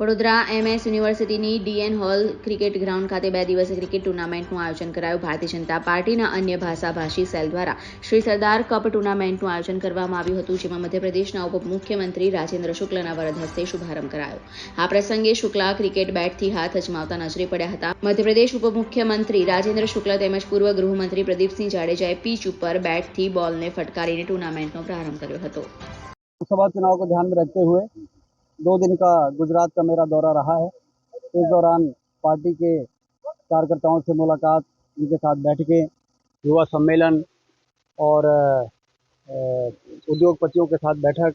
Vadodara MS યુનિવર્સિટીની DN hall cricket ground ખાતે બે દિવસીય ક્રિકેટ ટુર્નામેન્ટનું આયોજન કરાયું ભારતીય જનતા પાર્ટીના અન્ય ભાષાભાષી સેલ દ્વારા શ્રી સરદાર કપ ટુર્નામેન્ટનું આયોજન કરવામાં આવ્યું હતું જેમાં મધ્યપ્રદેશના ઉપમુખ્યમંત્રી રાજેન્દ્ર શુક્લના વરદ હસ્તે શુભારંભ કરાયો આ પ્રસંગે શુક્લા ક્રિકેટ બેટથી હાથ અજમાવતા નજરે પડ્યા હતા મધ્યપ્રદેશ ઉપમુખ્યમંત્રી રાજેન્દ્ર શુક્લ તેમજ પૂર્વ ગૃહમંત્રી પ્રદીપસિંહ જાડેજાએ પીચ ઉપર બેટથી બોલને ફટકારીને ટુર્નામેન્ટનો પ્રારંભ કર્યો હતો लोकसभा चुनाव को ध्यान में रखते हुए दो दिन का गुजरात का मेरा दौरा रहा है। इस दौरान पार्टी के कार्यकर्ताओं से मुलाकात, उनके साथ बैठकें युवा सम्मेलन और उद्योगपतियों के साथ बैठक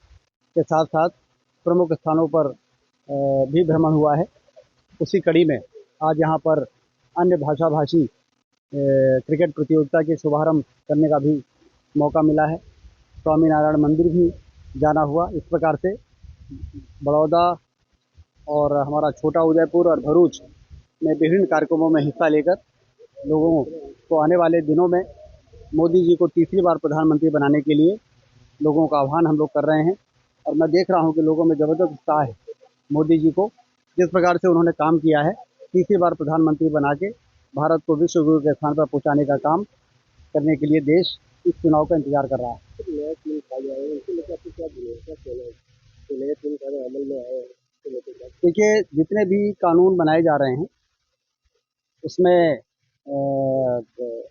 के साथ साथ प्रमुख स्थानों पर भी भ्रमण हुआ है। उसी कड़ी में आज यहाँ पर अन्य भाषा भाषी क्रिकेट प्रतियोगिता के शुभारंभ करने का भी मौका मिला है। स्वामीनारायण मंदिर भी जाना हुआ इस प्रकार से। बड़ौदा और हमारा छोटा उदयपुर और भरूच में विभिन्न कार्यक्रमों में हिस्सा लेकर लोगों को आने वाले दिनों में मोदी जी को तीसरी बार प्रधानमंत्री बनाने के लिए लोगों का आह्वान हम लोग कर रहे हैं। और मैं देख रहा हूँ कि लोगों में ज़बरदस्त उत्साह है मोदी जी को, जिस प्रकार से उन्होंने काम किया है, तीसरी बार प्रधानमंत्री बना के भारत को विश्व गुरु के स्थान पर पहुँचाने का काम करने के लिए देश इस चुनाव का इंतज़ार कर रहा है। देखिए, जितने भी कानून बनाए जा रहे हैं, उसमें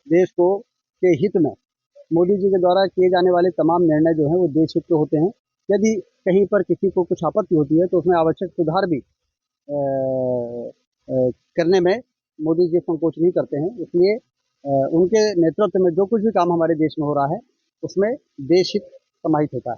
देश को, के हित में मोदी जी के द्वारा किए जाने वाले तमाम निर्णय जो हैं, वो देश हित के होते हैं। यदि कहीं पर किसी को कुछ आपत्ति होती है तो उसमें आवश्यक सुधार भी करने में मोदी जी संकोच नहीं करते हैं। इसलिए उनके नेतृत्व में जो कुछ भी काम हमारे देश में हो रहा है, उसमें देश हित समाहित होता है।